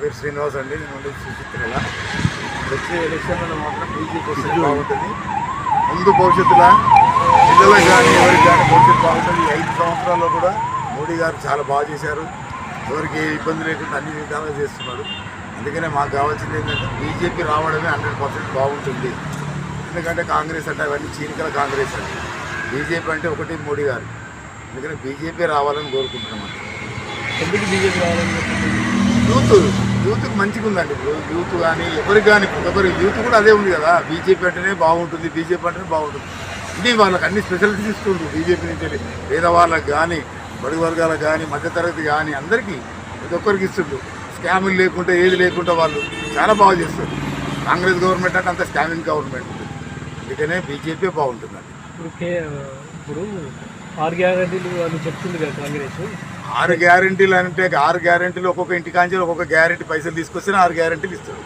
పేరు శ్రీనివాస్ అండి నేను ఉండేది సుచిత్రల వచ్చే ఎలక్షన్లలో మాత్రం బీజేపీ వస్తే బాగుంటుంది. ముందు భవిష్యత్తులో? పిల్లలకు కానీ ఎవరికి కానీ భవిష్యత్తు బాగుంటుంది. ఐదు సంవత్సరాల్లో కూడా మోడీ గారు చాలా బాగా చేశారు. ఎవరికి ఏ ఇబ్బంది లేకుండా అన్ని విధాలుగా చేస్తున్నారు. అందుకనే మాకు కావాల్సింది ఏంటంటే బీజేపీ రావడమే హండ్రెడ్ పర్సెంట్ బాగుంటుంది. ఎందుకంటే కాంగ్రెస్ అంటే అవన్నీ చీనికల కాంగ్రెస్ అండి. బీజేపీ అంటే ఒకటి మోడీ గారు. అందుకని బీజేపీ రావాలని కోరుకుంటున్నాం. ఎందుకు బీజేపీ రావాలని యూత్ యూత్కి మంచిగా ఉందండి. ఇప్పుడు యూత్ కానీ ఎవరికి కానీ ఎవరి యూత్ కూడా అదే ఉంది కదా. బీజేపీ అంటేనే బాగుంటుంది బీజేపీ అంటేనే బాగుంటుంది. ఇది వాళ్ళకి అన్ని స్పెషాలిటీస్ ఇస్తుంది బీజేపీ నుంచి పేదవాళ్ళకి కానీ బడి వర్గాలకు కానీ మధ్యతరగతి కానీ అందరికీ ప్రతి ఒక్కరికి ఇస్తుండ్రు. స్కాములు లేకుండా ఏది లేకుండా వాళ్ళు చాలా బాగా చేస్తారు. కాంగ్రెస్ గవర్నమెంట్ అంటే అంత స్కామింగ్ గవర్నమెంట్ ఉంది. అందుకనే బీజేపీ బాగుంటుందండి. ఇప్పుడు కే ఇప్పుడు ఆర్గ్యారెడ్డి వాళ్ళు అని చెప్తుంది కదా కాంగ్రెస్. ఆరు గ్యారెంటీలు అంటే ఆరు గ్యారెంటీలు ఒక్కొక్క ఇంటి కాంచి ఒక్కొక్క గ్యారెంటీ పైసలు తీసుకొచ్చిన ఆరు గ్యారంటీలు ఇస్తారు.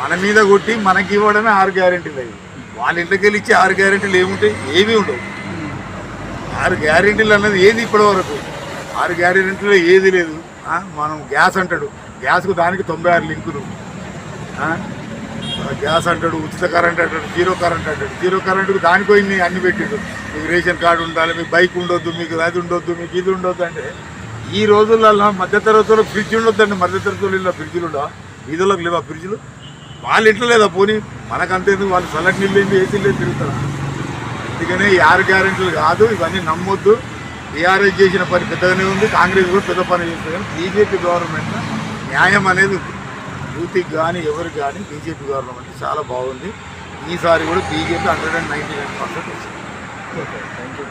మన మీద కొట్టి మనకి ఇవ్వడమే ఆరు గ్యారంటీలు అవి వాళ్ళ ఇంట్లోకి వెళ్ళి ఇచ్చే ఆరు గ్యారెంటీలు ఏముంటాయి? ఏమీ ఉండవు. ఆరు గ్యారెంటీలు అన్నది ఏది ఇప్పటి వరకు? ఆరు గ్యారెంటీలో ఏది లేదు. మనం గ్యాస్ అంటాడు. గ్యాస్కు దానికి తొంభై ఆరు లింకులు. గ్యాస్ అంటాడు ఉచిత కరెంట్ అంటాడు జీరో కరెంట్ అంటాడు. జీరో కరెంట్కు దానికి పోయింది అన్ని పెట్టిండు. మీకు రేషన్ కార్డు ఉండాలి మీకు బైక్ ఉండొద్దు మీకు అది ఉండొద్దు మీకు ఇది ఉండొద్దు అంటే ఈ రోజులలో మధ్యతరగతులకు ఫ్రిడ్జ్ ఉండొద్దండి. మధ్యతరగతులు ఫ్రిడ్జ్లు ఉండవా వీధులకు లేవా ఫ్రిడ్జ్లు? వాళ్ళ ఇంట్లో లేదా? పోనీ మనకంతేందుకు వాళ్ళు చల్లటి నీళ్ళు ఏంటి ఏసీ లేదు తిరుగుతారు? అందుకనే ఈ ఆరు గ్యారెంటీలు కాదు ఇవన్నీ నమ్మొద్దు. టీఆర్ఎస్ చేసిన పని పెద్దగానే ఉంది. కాంగ్రెస్ కూడా పెద్ద పని చేస్తుంది. కానీ బీజేపీ గవర్నమెంట్ న్యాయం అనేది ఉంది. యూత్కి కానీ ఎవరికి కానీ బీజేపీ గవర్నమెంట్ చాలా బాగుంది. ఈసారి కూడా BJP hundred and ninety nine percent వచ్చింది. Okay thank you